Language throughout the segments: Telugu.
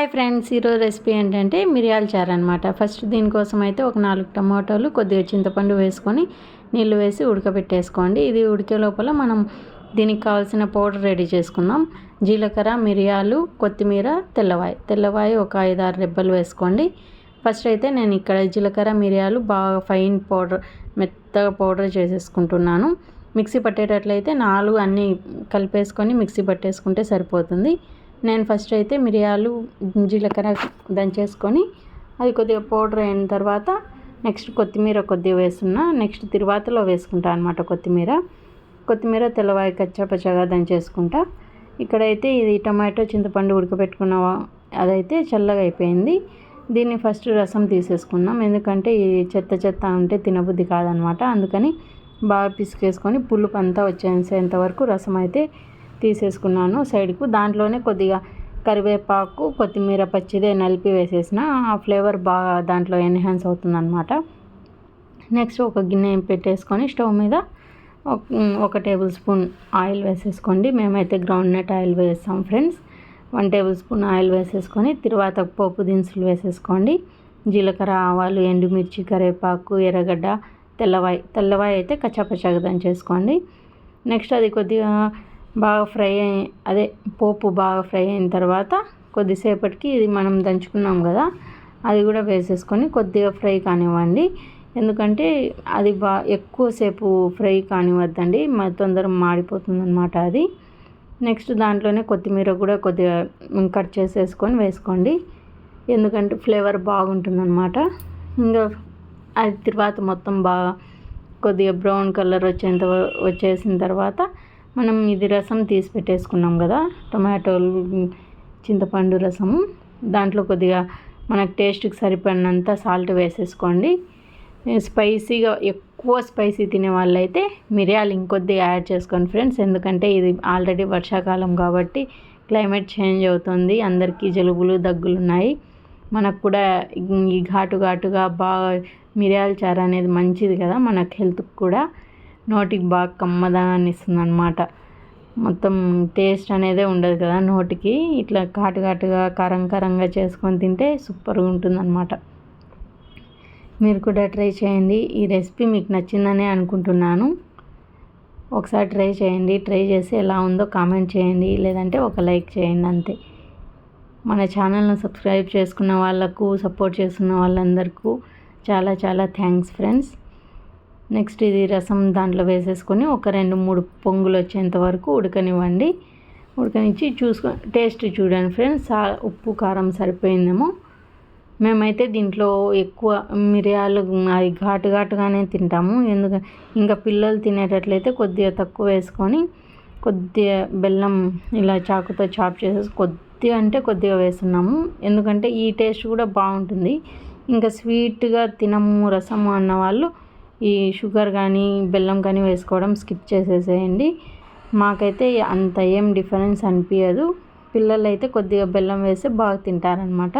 హాయ్ ఫ్రెండ్స్ ఈరోజు రెసిపీ ఏంటంటే మిరియాల చారు అనమాట ఫస్ట్ దీనికోసం అయితే ఒక నాలుగు టమాటోలు కొద్దిగా చింతపండు వేసుకొని నీళ్ళు వేసి ఉడకబెట్టేసుకోండి. ఇది ఉడికే లోపల మనం దీనికి కావాల్సిన పౌడర్ రెడీ చేసుకుందాం. జీలకర్ర మిరియాలు కొత్తిమీర తెల్లవాయి. తెల్లవాయి ఒక ఐదు ఆరు రెబ్బలు వేసుకోండి. ఫస్ట్ అయితే నేను ఇక్కడ జీలకర్ర మిరియాలు బాగా ఫైన్ పౌడర్ మెత్తగా పౌడర్ చేసేసుకుంటున్నాను. మిక్సీ పట్టేటట్లయితే నాలుగు అన్నీ కలిపేసుకొని మిక్సీ పట్టేసుకుంటే సరిపోతుంది. నేను ఫస్ట్ అయితే మిరియాలు జీలకర్ర దంచేసుకొని అది కొద్దిగా పౌడర్ అయిన తర్వాత నెక్స్ట్ కొత్తిమీర కొద్దిగా వేస్తున్నా. నెక్స్ట్ తిరువాతలో వేసుకుంటా అనమాట కొత్తిమీర. కొత్తిమీర తెల్లవాయి కచ్చపచ్చగా దంచేసుకుంటా. ఇక్కడైతే ఇది టమాటో చింతపండు ఉడకబెట్టుకున్న అదైతే చల్లగా అయిపోయింది. దీన్ని ఫస్ట్ రసం తీసేసుకున్నాం. ఎందుకంటే ఈ చెత్త చెత్త ఉంటే తినబుద్ధి కాదనమాట అందుకని బాగా పిసికేసుకొని పులుపు అంతా వచ్చేసేంత వరకు రసం అయితే తీసేసుకున్నాను సైడ్కు. దాంట్లోనే కొద్దిగా కరివేపాకు కొత్తిమీర పచ్చిదే నలిపి వేసేసిన. ఆ ఫ్లేవర్ బాగా దాంట్లో ఎన్హాన్స్ అవుతుందన్నమాట. నెక్స్ట్ ఒక గిన్నె పెట్టేసుకొని స్టవ్ మీద ఒక టేబుల్ స్పూన్ ఆయిల్ వేసేసుకోండి. మేమైతే గ్రౌండ్ నట్ ఆయిల్ వేస్తాం friends. One tablespoon oil వేసేసుకొని తర్వాత పోపు దినుసులు వేసేసుకోండి. జీలకర్ర ఆవాలు ఎండుమిర్చి కరివేపాకు ఎర్రగడ్డ తెల్లవాయి తెల్లవాయి అయితే కచ్చాపచ్చాగా దంచేసుకోండి. నెక్స్ట్ అది కొద్దిగా బాగా ఫ్రై అయి అదే పోపు బాగా ఫ్రై అయిన తర్వాత కొద్దిసేపటికి ఇది మనం దంచుకున్నాం కదా అది కూడా వేసేసుకొని కొద్దిగా ఫ్రై కానివ్వండి. ఎందుకంటే అది బా ఎక్కువసేపు ఫ్రై కానివ్వద్దండి తొందర మాడిపోతుంది అనమాట అది. నెక్స్ట్ దాంట్లోనే కొత్తిమీర కూడా కొద్దిగా కట్ చేసేసుకొని వేసుకోండి. ఎందుకంటే ఫ్లేవర్ బాగుంటుందన్నమాట. ఇంకా అది తర్వాత మొత్తం బాగా కొద్దిగా బ్రౌన్ కలర్ వచ్చేంత వచ్చేసిన తర్వాత మనం ఇది రసం తీసి పెట్టేసుకున్నాం కదా టొమాటోలు చింతపండు రసము. దాంట్లో కొద్దిగా మనకు టేస్ట్కి సరిపడినంత సాల్ట్ వేసేసుకోండి. స్పైసీగా ఎక్కువ స్పైసీ తినే వాళ్ళైతే మిరియాలు ఇంకొద్దిగా యాడ్ చేసుకోండి ఫ్రెండ్స్. ఎందుకంటే ఇది ఆల్రెడీ వర్షాకాలం కాబట్టి క్లైమేట్ చేంజ్ అవుతుంది అందరికీ జలుబులు దగ్గులు ఉన్నాయి. మనకు కూడా ఈ ఘాటు ఘాటుగా బాగా మిరియాల చారు అనేది మంచిది కదా మనకు హెల్త్కి కూడా. నోటికి బాగా కమ్మదనాన్ని ఇస్తుంది అనమాట మొత్తం టేస్ట్ అనేదే ఉండదు కదా నోటికి. ఇట్లా ఘాటు ఘాటుగా కారం కారంగా చేసుకొని తింటే సూపర్గా ఉంటుందన్నమాట. మీరు కూడా ట్రై చేయండి. ఈ రెసిపీ మీకు నచ్చిందనే అనుకుంటున్నాను. ఒకసారి ట్రై చేయండి. ట్రై చేసి ఎలా ఉందో కామెంట్ చేయండి. లేదంటే ఒక లైక్ చేయండి అంతే. మన ఛానల్ను సబ్స్క్రైబ్ చేసుకున్న వాళ్ళకు సపోర్ట్ చేస్తున్న వాళ్ళందరికీ చాలా చాలా థ్యాంక్స్ ఫ్రెండ్స్. నెక్స్ట్ ఇది రసం దాంట్లో వేసేసుకొని ఒక రెండు మూడు పొంగులు వచ్చేంత వరకు ఉడకనివ్వండి. ఉడకనిచ్చి చూసుకో టేస్ట్ చూడండి ఫ్రెండ్స్. ఉప్పు కారం సరిపోయిందేమో. మేమైతే దీంట్లో ఎక్కువ మిరియాలు అవి ఘాటు ఘాటుగానే తింటాము. ఎందుకంటే ఇంకా పిల్లలు తినేటట్లయితే కొద్దిగా తక్కువ వేసుకొని కొద్దిగా బెల్లం ఇలా చాకుతో చాప్ చేసేసి కొద్దిగా అంటే కొద్దిగా వేస్తున్నాము. ఎందుకంటే ఈ టేస్ట్ కూడా బాగుంటుంది. ఇంకా స్వీట్గా తినము రసము అన్న వాళ్ళు ఈ షుగర్ కానీ బెల్లం కానీ వేసుకోవడం స్కిప్ చేసేసేయండి. మాకైతే అంత ఏం డిఫరెన్స్ అనిపించదు పిల్లలైతే కొద్దిగా బెల్లం వేస్తే బాగా తింటారనమాట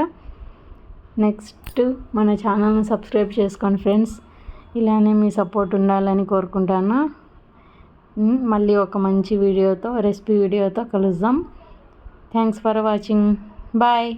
నెక్స్ట్ మన ఛానల్ని సబ్స్క్రైబ్ చేసుకోండి ఫ్రెండ్స్. ఇలానే మీ సపోర్ట్ ఉండాలని కోరుకుంటాను. మళ్ళీ ఒక మంచి వీడియోతో రెసిపీ వీడియోతో కలుద్దాం. Thanks for watching. బాయ్.